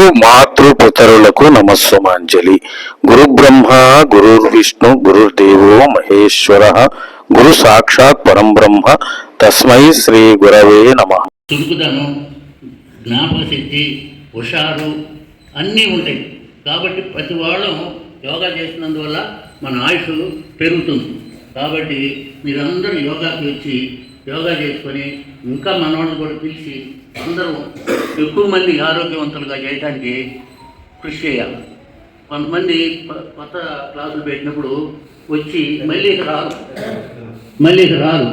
మాతృ పితరులకు నమస్సుమాంజలి. గురు బ్రహ్మ గురుర్విష్ణు గురుర్దేవో మహేశ్వర గురు సాక్షాత్ పరం బ్రహ్మ తస్మై శ్రీ గురవే నమ. చురుకుదనం జ్ఞాపకశక్తి హుషారు అన్నీ ఉంటాయి. కాబట్టి ప్రతి వాళ్ళం యోగా చేసినందువల్ల మన ఆయుష్ పెరుగుతుంది. కాబట్టి మీరందరూ యోగాకి వచ్చి యోగా చేసుకొని ఇంకా మనవాళ్ళని కూడా పిలిచి అందరూ ఎక్కువ మంది ఆరోగ్యవంతులుగా చేయడానికి కృషి చేయాలి. కొంతమంది కొత్త క్లాసులు పెట్టినప్పుడు వచ్చి మళ్ళీ రాదు రారు. మళ్ళీ ఇక రారు.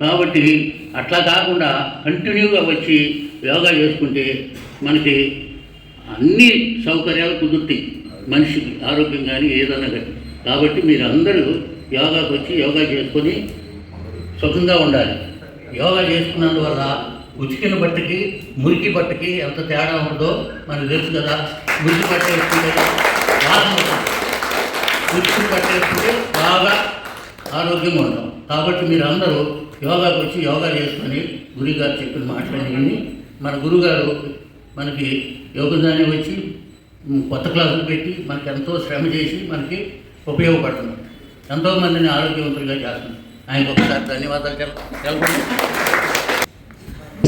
కాబట్టి అట్లా కాకుండా కంటిన్యూగా వచ్చి యోగా చేసుకుంటే మనకి అన్ని సౌకర్యాలు కుదురుతాయి మనిషికి ఆరోగ్యం కానీ ఏదైనా కానీ. కాబట్టి మీరు అందరూ యోగాకు వచ్చి యోగా చేసుకొని సుఖంగా ఉండాలి. యోగా చేసుకున్నందువల్ల ఉచికిన బట్టకి మురికి బట్టకి ఎంత తేడా ఉందో మనకు తెలుసు కదా. మురికి బట్ట వేసుకుంటే వాసన ఉచికిన బట్ట వేసుకుంటే బాగా ఆరోగ్యంగా ఉంటాం కాబట్టి మీరు అందరూ యోగాకు వచ్చి యోగా చేసుకొని గురుగారు చెప్పిన మాట్లాడి మన గురుగారు మనకి యోగదాన్ని వచ్చి కొత్త క్లాసులు పెట్టి మనకి ఎంతో శ్రమ చేసి మనకి ఉపయోగపడుతుంది ఎంతోమందిని ఆరోగ్యవంతులుగా చేస్తుంది ఆయనకు ఒకసారి ధన్యవాదాలు తెల తెలపండి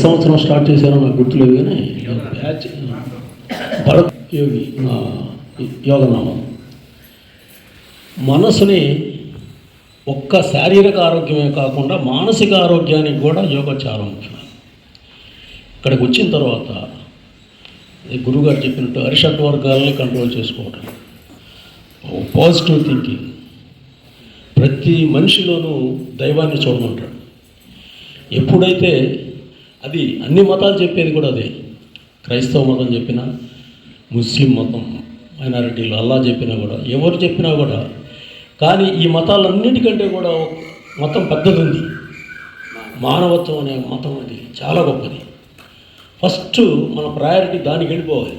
సంవత్సరం స్టార్ట్ చేశారో నాకు గుర్తులేదు కానీ బ్యాచ్ భరత్ యోగి యోగనామం. మనసుని ఒక్క శారీరక ఆరోగ్యమే కాకుండా మానసిక ఆరోగ్యానికి కూడా యోగా చాలా ముఖ్యం ఇక్కడికి వచ్చిన తర్వాత ఈ గురుగారు చెప్పినట్టు అరిషట్ వర్గాలని కంట్రోల్ చేసుకోవటం. Positive thinking. ప్రతి మనిషిలోనూ దైవాన్ని చూడమంటాడు. ఎప్పుడైతే అది అన్ని మతాలు చెప్పేది కూడా అదే. క్రైస్తవ మతం చెప్పినా ముస్లిం మతం మైనారిటీలు అల్లా చెప్పినా కూడా ఎవరు చెప్పినా కూడా. కానీ ఈ మతాలన్నిటికంటే కూడా ఒక మతం పెద్దది ఉంది మానవత్వం అనే మతం అది చాలా గొప్పది. ఫస్ట్ మన ప్రయారిటీ దానికి వెళ్ళిపోవాలి.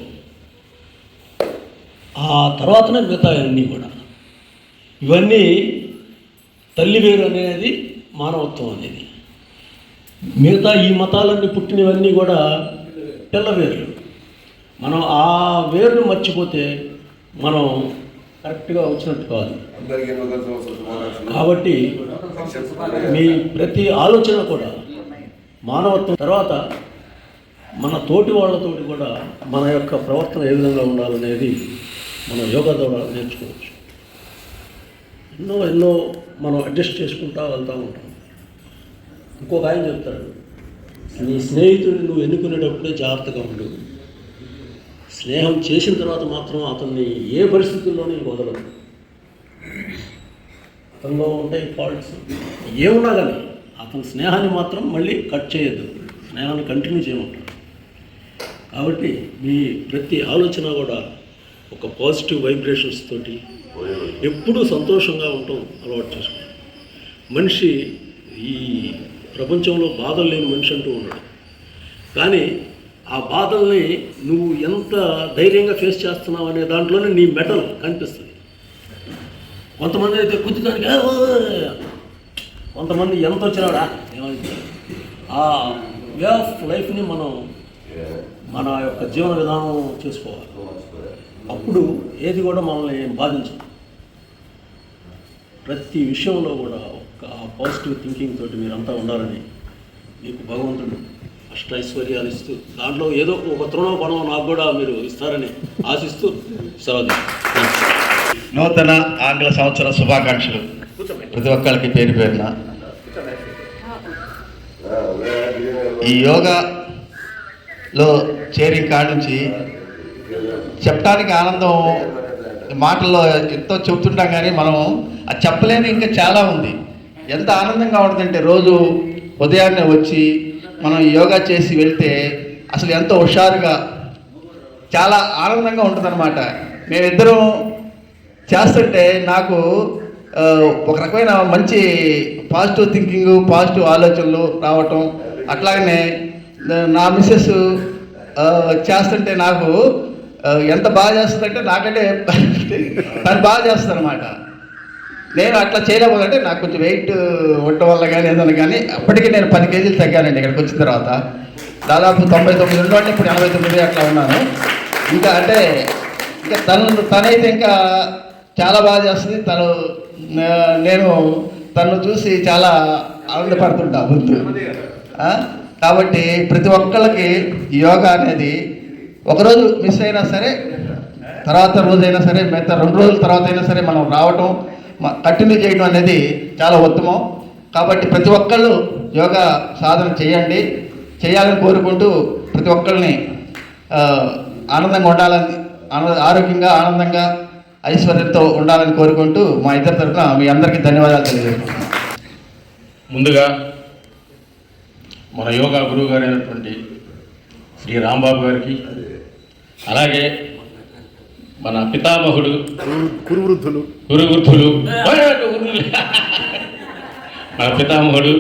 ఆ తర్వాతనే మిగతా అన్నీ కూడా. ఇవన్నీ తల్లి వేరు అనేది మానవత్వం అనేది. మిగతా ఈ మతాలన్నీ పుట్టినవన్నీ కూడా పిల్ల వేర్లు. మనం ఆ వేరును మర్చిపోతే మనం కరెక్ట్గా వచ్చినట్టు కాదు. కాబట్టి మీ ప్రతి ఆలోచన కూడా మానవత్వం తర్వాత మన తోటి వాళ్ళతోటి కూడా మన యొక్క ప్రవర్తన ఏ విధంగా ఉండాలనేది మనం యోగా ద్వారా నేర్చుకోవచ్చు. ఎన్నో ఎన్నో మనం అడ్జస్ట్ చేసుకుంటా వెళ్తూ ఉంటాం. ఇంకొక ఆయన చెప్తాడు నీ స్నేహితుడిని నువ్వు ఎన్నుకునేటప్పుడే జాగ్రత్తగా ఉండు. స్నేహం చేసిన తర్వాత మాత్రం అతన్ని ఏ పరిస్థితుల్లోనూ నీకు వదలదు అతనిలో ఉంటాయి ఫాల్ట్స్ ఏమున్నా కానీ అతని స్నేహాన్ని మాత్రం మళ్ళీ కట్ చేయొద్దు. స్నేహాన్ని కంటిన్యూ చేయమంటారు కాబట్టి మీ ప్రతి ఆలోచన కూడా ఒక పాజిటివ్ వైబ్రేషన్స్ తోటి ఎప్పుడూ సంతోషంగా ఉండటం అలవాటు చేసుకోండి మనిషి ఈ ప్రపంచంలో బాధలు లేని మనిషి అంటూ ఉన్నాడు కానీ ఆ బాధల్ని నువ్వు ఎంత ధైర్యంగా ఫేస్ చేస్తున్నావు అనే దాంట్లోనే నీ మెటల్ కనిపిస్తుంది. కొంతమంది అయితే కుతుకానికి "ఆ, ఓ, ఓ." కొంతమంది ఎంత వచ్చినాడా? ఏమైంది ఆ వే ఆఫ్ లైఫ్ని మనం మన యొక్క జీవన విధానం చేసుకోవాలి. అప్పుడు ఏది కూడా మనల్ని బాధించదు. ప్రతి విషయంలో కూడా ఒక పాజిటివ్ థింకింగ్ తోటి మీరంతా ఉండాలని మీకు భగవంతుడు అష్ట ఐశ్వర్యాలు ఇస్తూ దాంట్లో ఏదో ఒక తృణో పణం నాకు కూడా మీరు ఇస్తారని ఆశిస్తూ సెలవు. నూతన ఆంగ్ల సంవత్సర శుభాకాంక్షలు. ప్రతి ఒక్కరికి పేరు పేరున. ఈ యోగాలో చేరిన కాడ నుంచి చెప్పడానికి ఆనందం మాటల్లో ఎంతో చెబుతుంటాం కానీ మనం అది చెప్పలేని ఇంకా చాలా ఉంది. ఎంత ఆనందంగా ఉంటుందంటే రోజు ఉదయాన్నే వచ్చి మనం యోగా చేసి వెళ్తే అసలు ఎంతో హుషారుగా చాలా ఆనందంగా ఉంటుందన్నమాట. మేమిద్దరం చేస్తుంటే నాకు ఒక రకమైన మంచి పాజిటివ్ థింకింగ్ పాజిటివ్ ఆలోచనలు రావటం అట్లాగనే నా- మిస్సెస్ చేస్తుంటే నాకు ఎంత బాగా చేస్తుందంటే నాకంటే తను బాగా చేస్తారనమాట అనమాట నేను అట్లా చేయలేకపోతే నాకు కొంచెం వెయిట్ ఉండటం వల్ల కానీ ఏదైనా కానీ అప్పటికి నేను పది కేజీలు తగ్గానండి ఇక్కడికి వచ్చిన తర్వాత. దాదాపు తొంభై తొమ్మిది ఉండే ఇప్పుడు ఎనభై తొమ్మిది అట్లా ఉన్నాను. ఇంకా అంటే ఇంకా తను తనైతే ఇంకా చాలా బాగా చేస్తుంది. తను నేను తను చూసి చాలా ఆనందపడుతుంటా ముందు. కాబట్టి ప్రతి ఒక్కళ్ళకి యోగా అనేది ఒకరోజు మిస్ అయినా సరే తర్వాత రోజైనా సరే మిగతా రెండు రోజుల తర్వాత అయినా సరే మనం రావటం కంటిన్యూ చేయడం అనేది చాలా ఉత్తమం. కాబట్టి ప్రతి ఒక్కళ్ళు యోగా సాధన చేయండి. చేయాలని కోరుకుంటూ ప్రతి ఒక్కరిని ఆనందంగా ఉండాలని ఆనంద ఆరోగ్యంగా ఆనందంగా ఐశ్వర్యంతో ఉండాలని కోరుకుంటూ మా ఇద్దరి తరఫున మీ అందరికీ ధన్యవాదాలు తెలియజేస్తున్నాను. ముందుగా మన యోగా గురువు గారైనటువంటి శ్రీ రాంబాబు గారికి. అలాగే మన పితామహుడు కురువృద్ధులు. గురువృద్ధులు మన పితామహుడు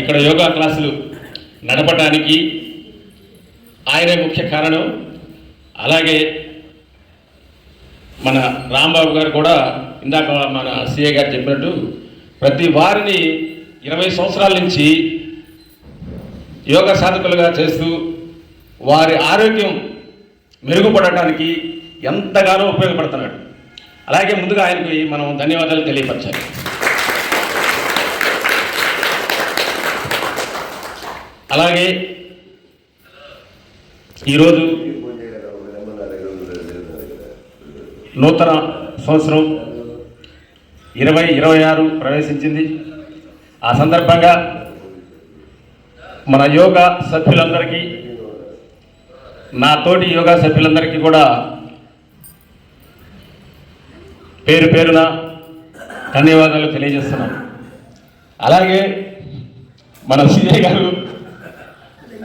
ఇక్కడ యోగా క్లాసులు నడపడానికి ఆయనే ముఖ్య కారణం. అలాగే మన రాంబాబు గారు కూడా ఇందాక మన సిఏ గారు చెప్పినట్టు ప్రతి వారిని ఇరవై సంవత్సరాల నుంచి యోగా సాధకులుగా చేస్తూ వారి ఆరోగ్యం మెరుగుపడటానికి ఎంతగానో ఉపయోగపడుతున్నాడు. అలాగే ముందుగా ఆయనకి మనం ధన్యవాదాలు తెలియపరచాలి. అలాగే ఈరోజు నూతన సంవత్సరం ఇరవై ఇరవై ఆరు ప్రవేశించింది. ఆ సందర్భంగా మన యోగా సభ్యులందరికీ నా తోటి యోగా సభ్యులందరికీ కూడా పేరు పేరున ధన్యవాదాలు తెలియజేస్తున్నాను. అలాగే మన సీఏ గారు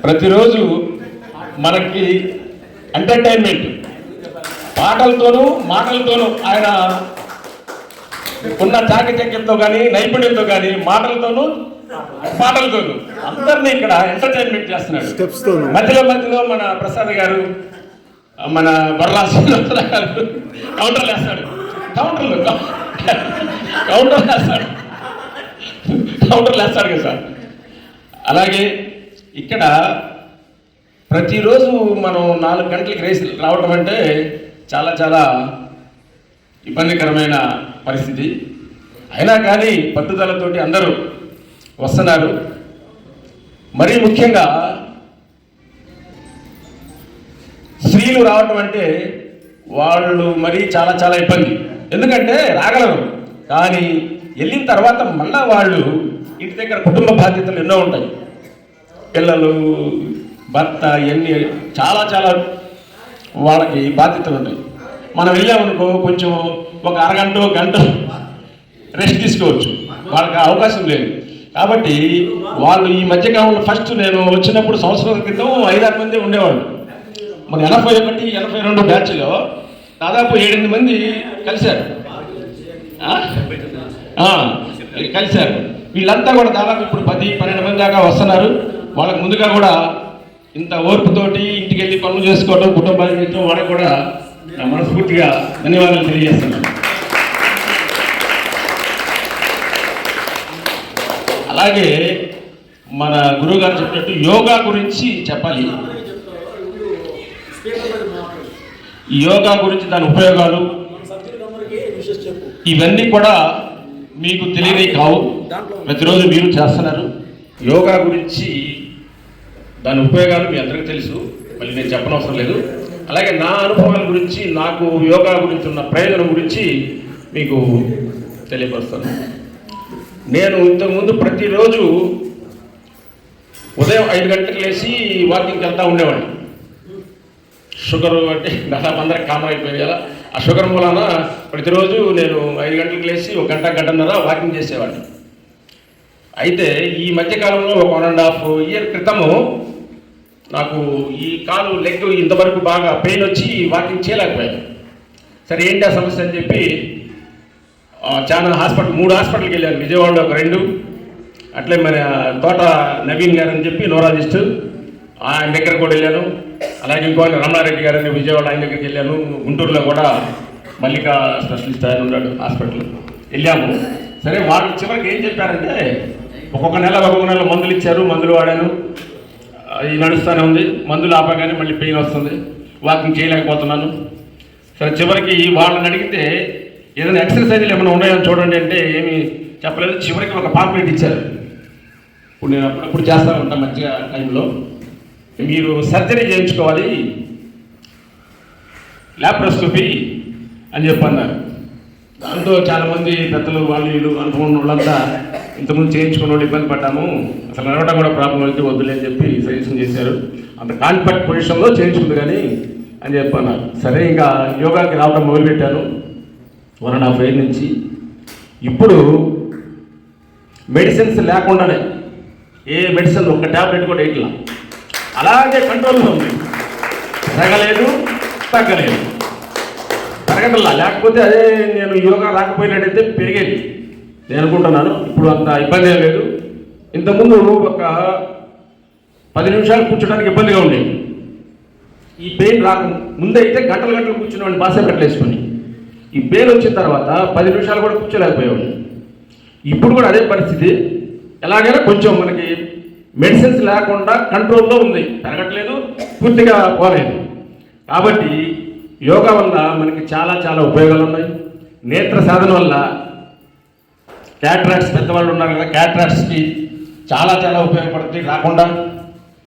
ప్రతిరోజు మనకి ఎంటర్టైన్మెంట్ పాటలతోనూ మాటలతోనూ ఆయన ఉన్న చాకచక్యంతో కానీ నైపుణ్యంతో కానీ మాటలతోనూ పాటలతోనూ. అందరినీ ఇక్కడ ఎంటర్టైన్మెంట్ చేస్తున్నాడు. Steps తోను. మధ్యలో మధ్యలో మన ప్రసాద్ గారు మన బర్లా శ్రీనివాసరావు గారు కౌంటర్లు వేస్తాడు కౌంటర్లు కౌంటర్లు వేస్తాడు కౌంటర్లు వేస్తాడు కదా సార్. అలాగే ఇక్కడ ప్రతిరోజు మనం నాలుగు గంటలకి రేసి రావడం అంటే చాలా చాలా ఇబ్బందికరమైన పరిస్థితి. అయినా కానీ పట్టుదలతోటి అందరూ వస్తున్నారు మరీ ముఖ్యంగా స్త్రీలు రావటం అంటే వాళ్ళు మరీ చాలా చాలా ఇబ్బంది. ఎందుకంటే రాగలరు. కానీ వెళ్ళిన తర్వాత మళ్ళా వాళ్ళు ఇంటి దగ్గర కుటుంబ బాధ్యతలు ఎన్నో ఉంటాయి. పిల్లలు భర్త ఇవన్నీ చాలా చాలా వాళ్ళకి బాధ్యతలు ఉన్నాయి మనం వెళ్ళామనుకో కొంచెం ఒక అరగంట గంట రెస్ట్ తీసుకోవచ్చు. వాళ్ళకి ఆ అవకాశం లేదు. కాబట్టి వాళ్ళు ఈ మధ్యకాలంలో ఫస్ట్ నేను వచ్చినప్పుడు సంవత్సరాల క్రితం ఐదారు మంది ఉండేవాళ్ళు. మన ఎనభై ఒకటి ఎనభై రెండు బ్యాచ్లో దాదాపు ఏడెనిమిది మంది కలిశారు. కలిశారు. వీళ్ళంతా కూడా దాదాపు ఇప్పుడు పది పన్నెండు మంది దాకా వస్తున్నారు. వాళ్ళకి ముందుగా కూడా ఇంత ఓర్పుతోటి ఇంటికి వెళ్ళి పనులు చేసుకోవడం కుటుంబానికి చేయడం వాళ్ళకి కూడా మనస్ఫూర్తిగా ధన్యవాదాలు తెలియజేస్తున్నాను. అలాగే మన గురువు గారు చెప్పినట్టు యోగా గురించి చెప్పాలి. యోగా గురించి దాని ఉపయోగాలు ఇవన్నీ కూడా మీకు తెలియని కావు. ప్రతిరోజు మీరు చేస్తున్నారు. యోగా గురించి దాని ఉపయోగాలు మీ అందరికీ తెలుసు. మళ్ళీ నేను చెప్పనవసరం లేదు. అలాగే నా అనుభవాల గురించి నాకు యోగా గురించి ఉన్న ప్రయోజనం గురించి మీకు తెలియపరుస్తాను. నేను ఇంతకుముందు ప్రతిరోజు ఉదయం ఐదు గంటలకు లేచి వాకింగ్కి వెళ్తూ ఉండేవాడిని. షుగర్ అంటే దాదాపు అందరికి కామన్ అయిపోయింది కదా. ఆ షుగర్ మూలాన ప్రతిరోజు నేను ఐదు గంటలకు లేచి ఒక గంట గంటన్నర వాకింగ్ చేసేవాడిని. అయితే ఈ మధ్యకాలంలో ఒక వన్ అండ్ హాఫ్ ఇయర్ క్రితము నాకు ఈ కాలు లెగ్ ఇంతవరకు బాగా పెయిన్ వచ్చి వాకింగ్ చేయలేకపోయాను. సరే ఏంటి ఆ సమస్య అని చెప్పి చాలా హాస్పిటల్ మూడు హాస్పిటల్కి వెళ్ళాను విజయవాడలో ఒక రెండు అట్లే మన తోట నవీన్ గారు అని చెప్పి నోరాలజిస్ట్ ఆయన దగ్గర కూడా వెళ్ళాను. అలాగే ఇంకో ఆయన రమణారెడ్డి గారు అని విజయవాడ ఆయన దగ్గరికి వెళ్ళాను. గుంటూరులో కూడా మల్లికా స్పెషలిస్ట్ ఆయన ఉన్నాడు హాస్పిటల్. వెళ్ళాము. సరే వాళ్ళు చివరికి ఏం చెప్పారంటే ఒక్కొక్క నెల ఒక్కొక్క నెల మందులు ఇచ్చారు మందులు వాడాను. ఇది నడుస్తూనే ఉంది. మందులు ఆపగానే మళ్ళీ పెయిన్ వస్తుంది. వాకింగ్ చేయలేకపోతున్నాను. సరే చివరికి వాళ్ళని అడిగితే ఏదైనా ఎక్సర్సైజ్లు ఏమైనా ఉన్నాయని చూడండి అంటే ఏమి చెప్పలేదు. చివరికి ఒక పాంప్లెట్ ఇచ్చారు. ఇప్పుడు నేను అప్పుడప్పుడు చేస్తూ ఉంటాను మంచిగా టైంలో. మీరు సర్జరీ చేయించుకోవాలి. ల్యాప్రోస్కోపీ అని చెప్పి అన్నారు దాంతో చాలామంది పెద్దలు వాళ్ళు వీళ్ళు అనుభవం ఉన్న వాళ్ళంతా ఇంతకుముందు చేయించుకున్న వాళ్ళు ఇబ్బంది పడ్డాము. అసలు నడవడం కూడా ప్రాబ్లం అయితే వద్దులే అని చెప్పి సజెషన్ చేశారు. అంత కాన్ఫర్ట్ పొజిషన్లో చేయించుకుంది కానీ అని చెప్పి అన్నారు సరే ఇంకా యోగాకి రావడం మొదలుపెట్టాను. వన్ అండ్ హాఫ్ ఇయర్ నుంచి ఇప్పుడు మెడిసిన్స్ లేకుండానే ఏ మెడిసిన్ ఒక్క ట్యాబ్లెట్ కూడా ఇట్లా అలాగే కంట్రోల్లో ఉంది. తగ్గలేదు తగ్గలేదు. తరగతల్లా లేకపోతే అదే నేను యోగా రాకపోయినట్టయితే పెరిగేది. నేను అనుకుంటున్నాను ఇప్పుడు అంత ఇబ్బంది ఏం లేదు. ఇంతకుముందు ఒక పది నిమిషాలు కూర్చోడానికి ఇబ్బందిగా ఉండేది. ఈ పెయిన్ రాక ముందైతే గంటలు గంటలు కూర్చునేవాడిని బాసే కట్టలేసుకొని. ఈ పెయిన్ వచ్చిన తర్వాత పది నిమిషాలు కూడా కూర్చోలేకపోయాడు ఇప్పుడు కూడా అదే పరిస్థితి. ఎలాగైనా కొంచెం మనకి మెడిసిన్స్ లేకుండా కంట్రోల్లో ఉంది. పెరగట్లేదు పూర్తిగా పోలేదు. కాబట్టి యోగా వల్ల మనకి చాలా చాలా ఉపయోగాలు ఉన్నాయి. నేత్ర సాధన వల్ల క్యాట్రాక్ట్స్ పెద్దవాళ్ళు ఉన్నారు కదా క్యాట్రాక్ట్స్కి చాలా చాలా ఉపయోగపడుతుంది రాకుండా